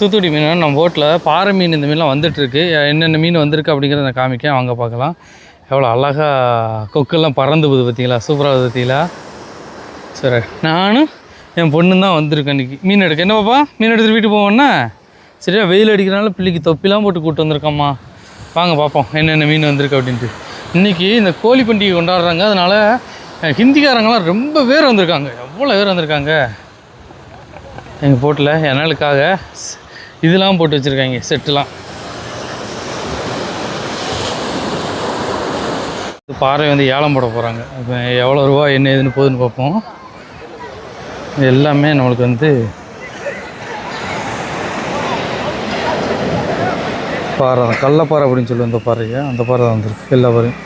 தூத்துக்குடி மீன் நம்ம போட்டில் பாறை மீன் இந்த மீன்லாம் வந்துட்டுருக்கு. என்னென்ன மீன் வந்திருக்கு அப்படிங்கிறத நான் காமிக்கேன். வாங்க பார்க்கலாம். எவ்வளோ அழகாக கொக்கெல்லாம் பறந்து போகுது பார்த்தீங்களா? சூப்பராக பார்த்தீங்களா? சரி நானும் என் பொண்ணு தான் வந்திருக்கேன் இன்றைக்கி மீன் எடுக்க. என்ன பாப்பா? மீன் எடுத்துகிட்டு வீட்டுக்கு போவோம்னா சரியா? வெயில் அடிக்கிறனால பிள்ளைக்கு தொப்பிலாம் போட்டு கூப்பிட்டு வந்திருக்கம்மா. வாங்க பார்ப்போம் என்னென்ன மீன் வந்திருக்கு அப்படின்ட்டு. இன்றைக்கி இந்த கோழி பண்டிகை கொண்டாடுறாங்க. அதனால் ஹிந்திக்காரங்களாம் ரொம்ப பேர் வந்திருக்காங்க. எவ்வளோ பேர் வந்திருக்காங்க? எங்கள் போட்டில் எனலுக்காக இதெல்லாம் போட்டு வச்சுருக்காங்க செட்டுலாம். பாறை வந்து ஏலம் போட போகிறாங்க இப்போ எவ்வளோ ரூபா என்ன ஏதுன்னு போகுதுன்னு பார்ப்போம். எல்லாமே நம்மளுக்கு வந்து பாறை தான். கள்ளப்பாறை அப்படின்னு சொல்லி அந்த பாறையை. அந்த பாறை தான் வந்துருக்கு எல்லா பாறையும்.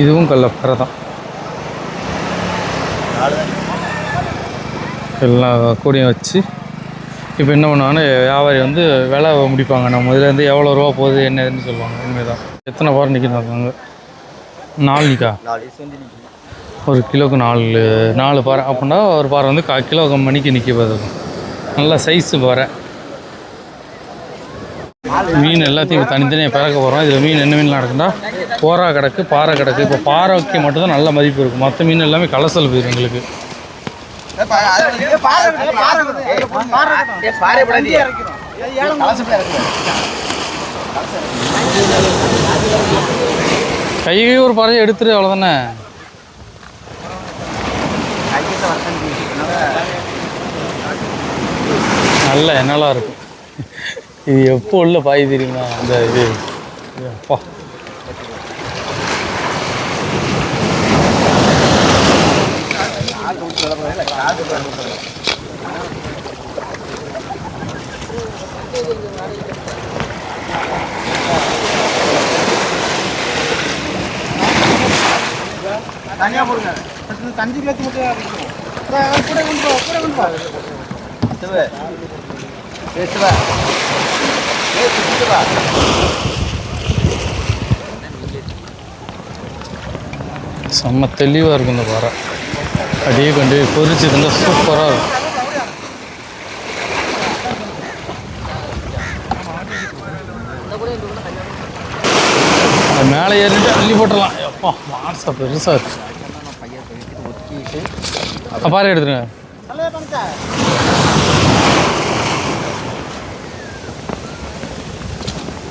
இதுவும் கள்ளப்பாறை தான். எல்லா கூடையும் வச்சு இப்போ என்ன பண்ணுவாங்கன்னா வியாபாரி வந்து விலை முடிப்பாங்க. நம்ம இதில் எவ்வளோ ரூபா போகுது என்ன ஏதுன்னு சொல்லுவாங்க. உண்மைதான் எத்தனை பாறை நிற்கிறாங்க நாலு நிற்கா ஒரு கிலோக்கு நாலு நாலு பாறை அப்படின்னா ஒரு பாறை வந்து கால் கிலோ மணிக்கு நிற்க போதும் நல்ல சைஸு பாறை. மீன் எல்லாத்தையும் தனித்தனியாக பிறக்க போகிறோம் இதில் மீன் என்ன மீன் நடக்குன்னா போரா கிடக்கு பாறை கிடக்கு. இப்போ பாறைக்கு மட்டும்தான் நல்ல மதிப்பு இருக்கும் மற்ற மீன் எல்லாமே கலசல் போயிடும் எங்களுக்கு. கைக்கு ஒரு பாறையை எடுத்துரு அவ்வளோதானே நல்ல என்னலாம் இருக்கும் இது எப்போ உள்ள பாய் தெரியுமா? அந்த இது. இது அப்பா. தனியா போடுங்க தஞ்சு கிலோ மட்டும் கூட கொண்டு கூட கொண்டு பேசுவா பேசுவா செம்ம தெளிவாக இருக்கு இந்த பாறை. அப்படியே கொண்டு பொரிச்சு இருந்தால் சூப்பராக இருக்கும். மேலே ஏறிட்டு அள்ளி போட்டுடலாம். எப்பா மாசா பெருசாக இருக்கு. பாறை எடுத்துருங்க.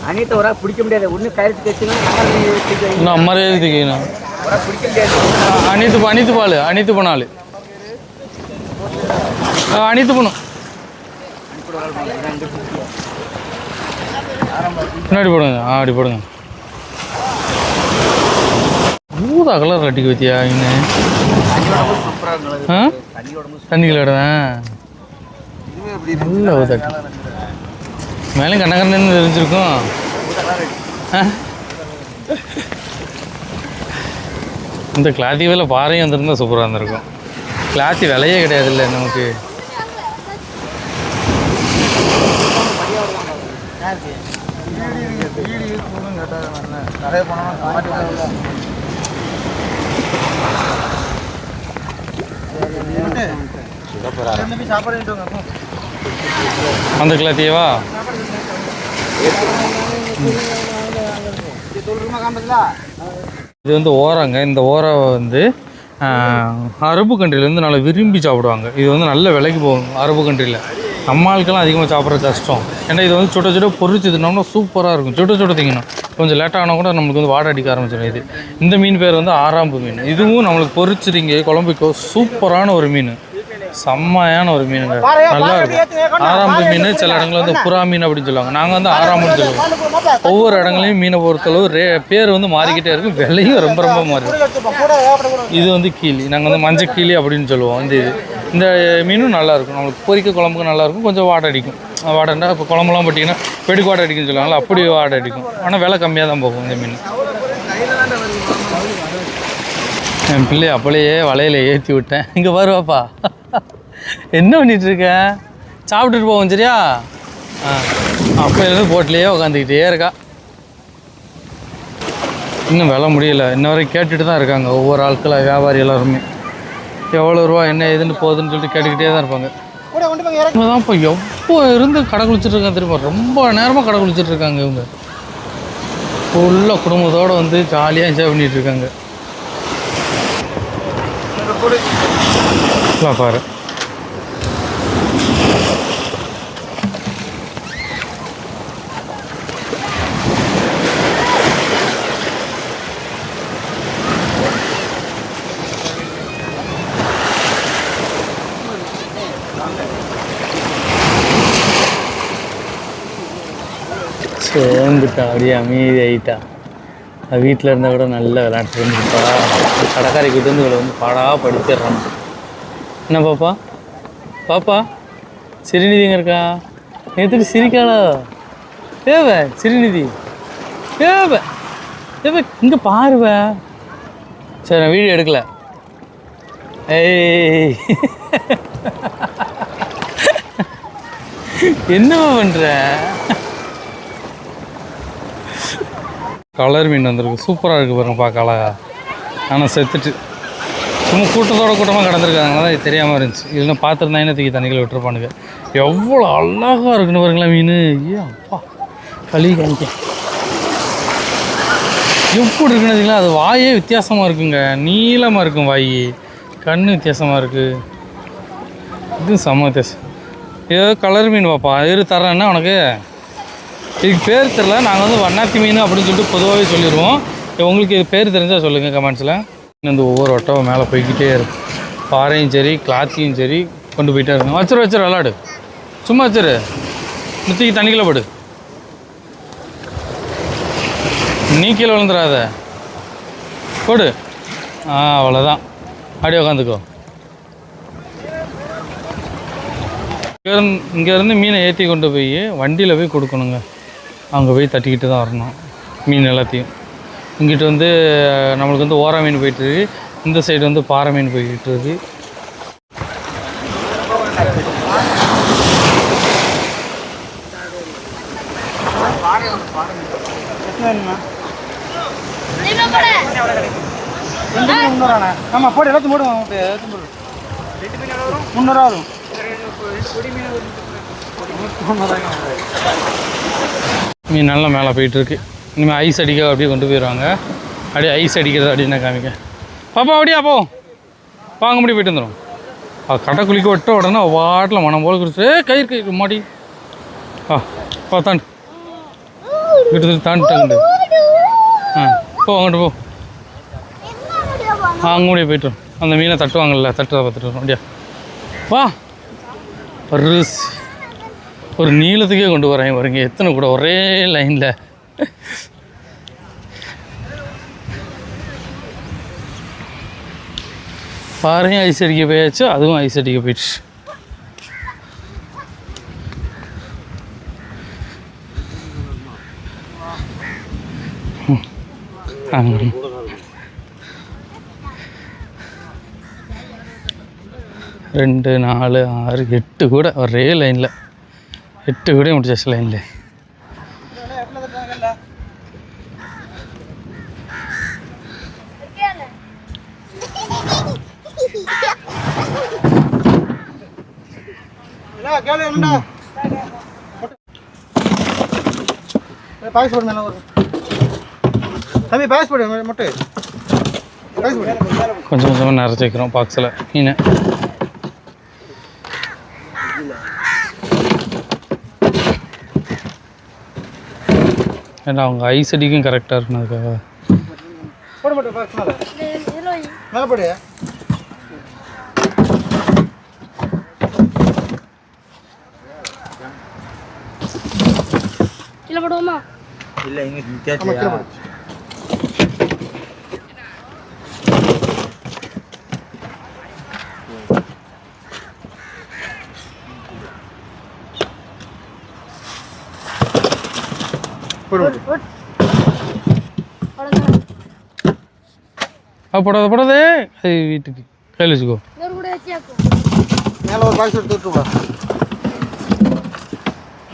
அனித்த ஒரு பிடிக்க முடியாது. ஒண்ணு கயிறு கட்சினா இன்னும் அம்மாரே எழுதிக்கணும் அனைத்து அனைத்து பால் அனைத்து போனாள் அனைத்து போகணும் பின்னாடி போடுங்க ஆ அப்படி போடுங்க. ஊதா கலர் கட்டிக்கு பத்தியா இன்னும் ஆ? தண்ணி கிளடுவேன் நல்ல ஊதா மேலே கண்ணகண்ணன்னு தெரிஞ்சிருக்கும். ஆ? இந்த கிளாத்தி வில பாறையும் வந்திருந்தா சூப்பராக இருந்திருக்கும். கிளாத்தி விலையே கிடையாது இல்லை நமக்கு. அந்த கிளாத்தியவா சொல்றமா காமிச்சல இது வந்து ஓரங்க. இந்த ஓரம் வந்து அரபு கண்ட்ரிலேருந்து நல்லா விரும்பி சாப்பிடுவாங்க. இது வந்து நல்ல விலைக்கு போகும் அரபு கண்ட்ரியில் நம்ம ஆளுக்கெல்லாம் அதிகமாக சாப்பிட்றது கஷ்டம். ஏன்னா இது வந்து சுட சுட பொறிச்சு தின்னோம்னா சூப்பராக இருக்கும். சுட சுட திங்கணும். கொஞ்சம் லேட்டானால் ஆனால் கூட நம்மளுக்கு வந்து வாடை அடிக்க ஆரம்பிச்சிடும் இது. இந்த மீன் பேர் வந்து ஆறாம்பு மீன். இதுவும் நம்மளுக்கு பொறிச்சிருங்க. குழம்புக்கோ சூப்பரான ஒரு மீன். செம்மையான ஒரு மீனுங்க. நல்லா இருக்கும். ஆறாம்பு மீன் சில இடங்களில் வந்து புறா மீன் அப்படின்னு சொல்லுவாங்க. நாங்கள் வந்து ஆறாம்புன்னு சொல்லுவோம் ஒவ்வொரு இடங்களையும் மீனை பொறுத்தளவு ரே பேர் வந்து மாறிக்கிட்டே இருக்கும் விலையும் ரொம்ப ரொம்ப மாறி. இது வந்து கீழி. நாங்கள் வந்து மஞ்சள் கீழி அப்படின்னு சொல்லுவோம். இந்த இது. இந்த மீனும் நல்லா இருக்கும். நம்மளுக்கு பொரிக்க குழம்புக்கு நல்லா இருக்கும். கொஞ்சம் வாடை அடிக்கும். வாடைன்னா இப்போ குழம்புலாம் போட்டிங்கன்னா வெடிக்கு வாடை அடிக்கும்னு சொல்லுவாங்கல்ல அப்படி வாடை அடிக்கும். ஆனால் விலை கம்மியாக தான் போகும் இந்த மீன். என் பிள்ளை அப்படியே வலையில ஏற்றி விட்டேன். இங்கே வருவாப்பா. என்ன பண்ணிட்டு இருக்க சாப்பிட்டுட்டு போவோம் சரியா? ஆ அப்போலேருந்து போட்லேயே உட்காந்துக்கிட்டே இருக்கா. இன்னும் விலை முடியல. இன்ன வரைக்கும் கேட்டுட்டு தான் இருக்காங்க. ஒவ்வொரு ஆட்களாக வியாபாரி எல்லாருமே. எவ்வளோ ரூபா என்ன ஏதுன்னு போகுதுன்னு சொல்லிட்டு கேட்டுக்கிட்டே தான் இருப்பாங்க. இவங்க தான் இப்போ எப்போ இருந்து கடை குளிச்சுட்டு இருக்காங்க தெரியுமா? ரொம்ப நேரமாக கடை குளிச்சுட்டு இருக்காங்க இவங்க. ஃபுல்லாக குடும்பத்தோடு வந்து ஜாலியாக என்ஜாய் பண்ணிட்டு இருக்காங்க. பாரு. சேர்ந்துட்டா அப்படியே அமைதி ஆகிட்டா வீட்டில் இருந்தால் கூட நல்லா விளையாட்டு இருந்துப்பா கடைக்காரி கிட்ட இருந்து இவளை வந்து பாடா படுத்திடுறான் என்ன பாப்பா? பாப்பா சிறுநிதிங்க இருக்கா? எடுத்துட்டு சிரிக்காளா? ஏவ சிறுநிதி. ஏவ ஏவ இங்கே பாருவ சரி நான் வீடியோ எடுக்கல. ஏய். என்னவா பண்ணுற கலர் மீன் வந்திருக்கு. சூப்பராக இருக்குது பாருங்க பார்க்க அழகா. ஆனால் செத்துட்டு. சும்மா கூட்டத்தோட கூட்டமாக கிடந்திருக்காங்க. தான் தெரியாமல் இருந்துச்சு. இல்லைன்னா பார்த்துருந்தா என்ன தூக்கி தண்ணியில் விட்டுருப்பானுங்க. எவ்வளோ அழகாக இருக்குன்னு பாருங்களேன் மீன். ஏ அப்பா. களி கணிக்க எப்படி இருக்குன்னு அது வாயே வித்தியாசமாக இருக்குங்க. நீளமாக இருக்கும் வாய். கண் வித்தியாசமாக இருக்குது இது செம்ம வித்தியாசம். ஏதோ கலர் மீன் பாப்பா. இரு தரேன்னா உனக்கு? இதுக்கு பேர் தெரில நாங்கள் வந்து வண்ணாத்தி மீன் அப்படின்னு சொல்லிட்டு பொதுவாகவே சொல்லிடுவோம் உங்களுக்கு இது பேர் தெரிஞ்சால் சொல்லுங்கள் கமெண்ட்ஸில். இந்த ஒவ்வொரு வட்டம் மேலே போய்கிட்டே இருக்கும் பாறையும் சரி கிளாத்தையும் சரி கொண்டு போயிட்டே இருக்கும் வச்சிரு வச்சிரு விளாடு. சும்மா வச்சிரு. முத்திக்கு தண்ணிக்குள்ள படு. நீ கீழே விழுந்துடாத போடு. ஆ அவ்வளோதான் அப்படியே உட்காந்துக்கோ இங்கேருந்து இங்கேருந்து மீனை ஏற்றி கொண்டு போய் வண்டியில் போய் கொடுக்கணுங்க. அங்கே போய் தட்டிக்கிட்டு தான் வரணும் மீன் எல்லாத்தையும். இங்கிட்டு வந்து நம்மளுக்கு வந்து ஓரா மீன் போயிட்டுருக்கு இந்த சைடு வந்து பாறை மீன் போய்கிட்டு இருக்கு. ஆமாம் போடு எல்லாத்தையும் போடுங்க உங்களுக்கு எல்லாத்தையும் போடு முந்நூறுவா வரும் மீன் நல்லா மேலே போயிட்டுருக்கு. இனிமேல் ஐஸ் அடிக்க அப்படியே கொண்டு போயிடுவாங்க. அப்படியே ஐஸ் அடிக்கிறது அப்படின்னு காமிக்க பாப்பா அப்படியா போ. வாங்க முடி போயிட்டு வந்துடும் ஆ கடை குளிக்க விட்ட உடனே வாட்டில் மனம் போல குடிச்சு கயிறு கயிறு மாடி ஆ பா தாண்டு. விட்டு தாண்டு ஆ போ அங்கிட்டு போ. ஆ அங்கே முடிய போயிட்டு அந்த மீனை தட்டுவாங்கல்ல தட்டுறதை பார்த்துட்டு வரும். அப்படியா. வா. ஒரு ஒரு நீளத்துக்கே கொண்டு வரேன் பாருங்க. எத்தனை கூட ஒரே லைனில் பாறையும் ஐஸ் அடிக்க போயாச்சு அதுவும் ஐஸ் அடிக்க போயிடுச்சு. ரெண்டு நாலு ஆறு எட்டு கூட ஒரே லைனில் முடிச்சாச்சு லைனில் கேளு என்னடா பாயசம் போடு மேலே வரும் தம்பி பாயசம் போடு. மொட்டை கொஞ்சம் கொஞ்சமாக நிறச்சி வைக்கிறோம் பாக்ஸில் மீன் ஏன்னா அவங்க ஐஸ் அடிக்கும் கரெக்டாக இருக்கணும் அதுக்காக. கீழே போடுவோமா? ஆமாம் கீழே போடு போடு போடு அவ்வளோதான் அது போடாத போடாதே. அது வீட்டுக்கு. கையில் வச்சுக்கோ. மேலே ஒரு பாக்ஸ் எடுத்து விட்டுருப்பா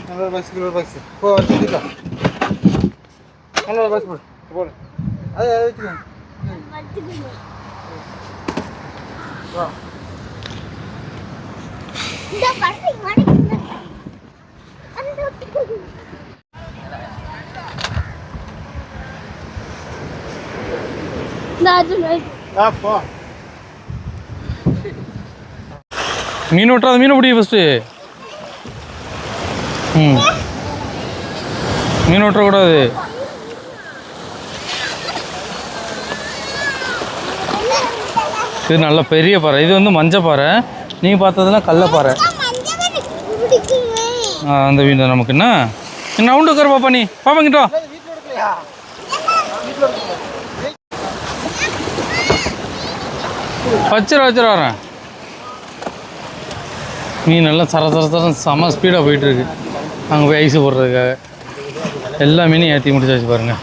மேலே ஒரு பாக்ஸ் ஒரு பாக்ஸ் போ வச்சுக்கலாம் மேலே ஒரு பாக்ஸ் போடு. போடு. அது அதை வச்சுக்கோங்க இந்த மடிக்கல அந்த நான் ஆ போ மீன் விட்டுறாத மீன் பிடி ஃபஸ்ட்டு ம். மீன் விட்டுறக்கூடாது இது நல்ல பெரிய பாறை. இது வந்து மஞ்சள் பாறை. நீங்கள் பிடிக்குவேன் ஆ, அந்த மீன் தான் நமக்கு. என்ன? என்ன ரவுண்டு உட்காரு பாப்பா நீ. பாப்பா கிட்ட வா வீட்டில் வச்சிட வரேன். மீன் எல்லாம் சர சர சரம் செம ஸ்பீடாக போயிட்டுருக்கு. அங்கே போய் ஐஸு போடுறதுக்காக. எல்லா மீனையும் ஏற்றி முடிச்சாச்சு பாருங்க.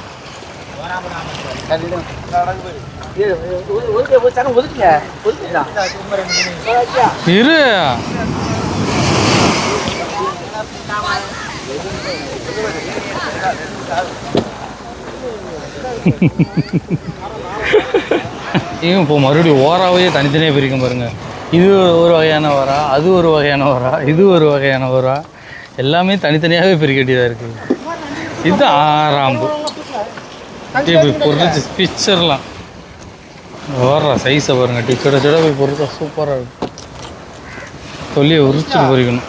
இரு. இவன் இப்போ மறுபடியும் ஓராவே தனித்தனியாக பிரிக்கும் பாருங்கள் இது ஒரு வகையான வரா அது ஒரு வகையான வரா இது ஒரு வகையான வரா எல்லாமே தனித்தனியாகவே பிரிக்கட்டியதாக இருக்குது இது ஆறாம்பு. இப்படி பொறிச்சு பிக்சர்லாம் ஓடுறா சைஸை பாருங்கள் டி சுட சுட போய் பொறுத்தா சூப்பராக இருக்கும் தொல்லியை உரிச்சு பொறிக்கணும்.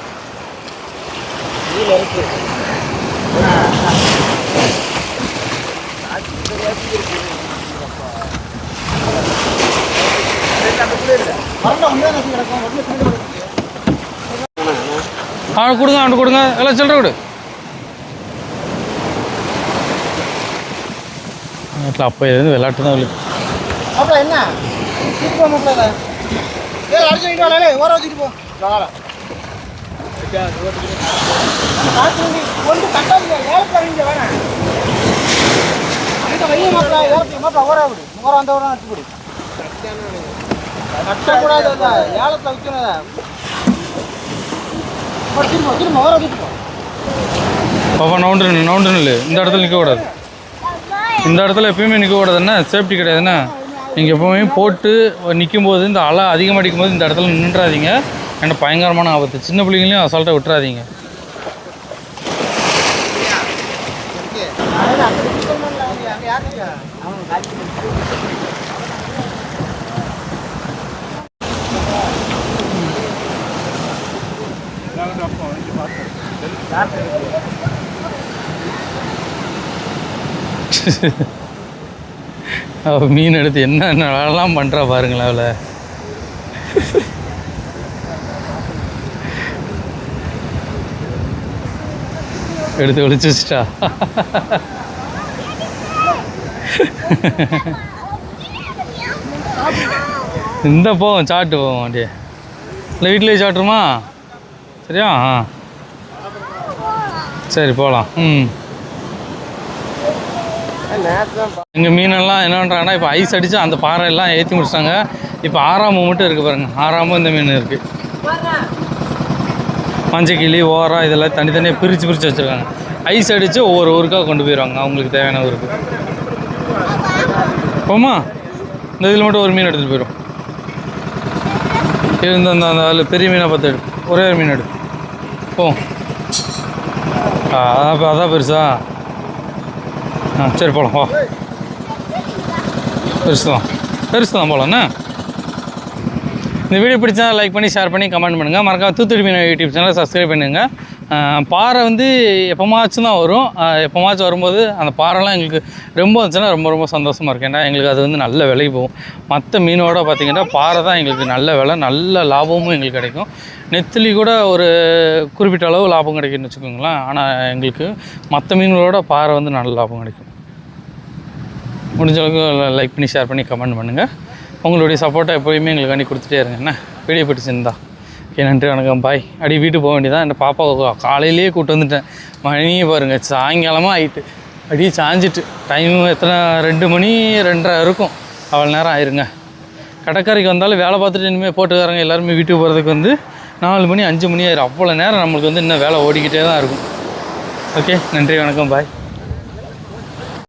அவனுக்கு கொடுங்க அவனுக்கு கொடுங்க. எல்லாம் சில்லற கொடு. வீட்டில் அப்போ இருந்து விளையாட்டு தான் விளையாட்டு மாப்பிள என்ன ஏ ஓர வச்சுட்டு கட்டக்கூடாது ஏலத்தில் திரும்ப திரும்ப பாப்பா நவுண்டு நவுண்டு நில்லு. இந்த இடத்துல நிற்கக்கூடாது இந்த இடத்துல எப்பயுமே நிற்கக்கூடாது என்ன? சேஃப்டி கிடையாதுண்ணா நீங்கள் எப்பவுமே போட்டு நிற்கும் போது இந்த அலை அதிகமாக அடிக்கும் போது இந்த இடத்துல நின்றுறாதீங்க ஏன்னா பயங்கரமான ஆபத்து. சின்ன பிள்ளைங்களையும் அசால்ட்டாக விட்டுறாதீங்க. அவ மீன் எடுத்து என்ன வேலைலாம் பண்ணுறா பாருங்களேன் அவளை. எடுத்து ஒழிச்சு வச்சிட்டா. இந்த போவோம் சாப்பிட்டு போவோம் அப்படியே. இல்லை வீட்டிலேயே சாட்டுருமா சரியா? ஆ. சரி போகலாம் ம். இங்கே மீனெல்லாம் என்ன பண்ணுறாங்கன்னா இப்போ ஐஸ் அடித்து அந்த பாறை எல்லாம் ஏற்றி முடிச்சிட்டாங்க. இப்போ ஆறாம மட்டும் இருக்குது பாருங்கள் ஆறாம இந்த மீன் இருக்குது மஞ்சக்கிளி ஓரம் இதெல்லாம் தனித்தனியாக பிரித்து பிரித்து வச்சுருக்காங்க. ஐஸ் அடித்து ஒவ்வொரு ஊருக்காக கொண்டு போயிடுவாங்க அவங்களுக்கு தேவையான ஊருக்கு. போமா இந்த இதில் மட்டும் ஒரு மீன் எடுத்துகிட்டு போயிடும் இருந்த அந்த அந்த அதில் பெரிய மீனை பார்த்து எடு. ஒரே ஒரு மீன் எடு. போ. அதான் அதான் பெருசா. ஆ சரி போகலாம் வா. பெருசு தான். பெருசு தான் போகலாண்ணா இந்த வீடியோ பிடிச்சா லைக் பண்ணி ஷேர் பண்ணி கமெண்ட் பண்ணுங்கள் மறக்காம தூத்துக்குடி மீன் யூடியூப் சேனலை சப்ஸ்கிரைப் பண்ணுங்கள் பாறை வந்து எப்போமாச்சும் தான் வரும் எப்போமாச்சும் வரும்போது அந்த பாறைலாம் எங்களுக்கு ரொம்ப வந்துச்சுன்னா ரொம்ப ரொம்ப சந்தோஷமாக இருக்கும். ஏன்னா எங்களுக்கு அது வந்து நல்ல விலைக்கு போகும். மற்ற மீனோட பார்த்திங்கன்னா பாறை தான் எங்களுக்கு நல்ல விலை நல்ல லாபமும் எங்களுக்கு கிடைக்கும். நெத்திலி கூட ஒரு குறிப்பிட்ட அளவு லாபம் கிடைக்கும்னு வச்சுக்கோங்களேன். ஆனால் எங்களுக்கு மற்ற மீன்களோட பாறை வந்து நல்ல லாபம் கிடைக்கும். முடிஞ்சளவுக்கு லைக் பண்ணி ஷேர் பண்ணி கமெண்ட் பண்ணுங்கள் உங்களுடைய சப்போர்ட்டை எப்போயுமே எங்களுக்கு எங்களுக்காண்டி கொடுத்துட்டே இருங்க. என்ன? வீடியோ பிடிச்சிருந்தா. ஓகே நன்றி வணக்கம். பாய். அடி வீட்டுக்கு போக வேண்டியதான் என் பாப்பாவை காலையிலேயே கூப்பிட்டு வந்துட்டேன். மணியே பாருங்கள் சாயங்காலமாக ஆயிட்டு. அப்படியே சாஞ்சிட்டு. டைம் எத்தனை? ரெண்டு மணி ரெண்டரை இருக்கும். அவ்வளோ நேரம் ஆயிருங்க. கடற்கரைக்கு வந்தாலும் வேலை பார்த்துட்டு இனிமேல் போட்டுக்காரங்க எல்லாருமே வீட்டுக்கு போகிறதுக்கு வந்து நாலு மணி அஞ்சு மணி ஆயிரும். அவ்வளோ நேரம் நம்மளுக்கு வந்து இன்னும் வேலை ஓடிக்கிட்டே தான் இருக்கும். ஓகே நன்றி வணக்கம். பாய்.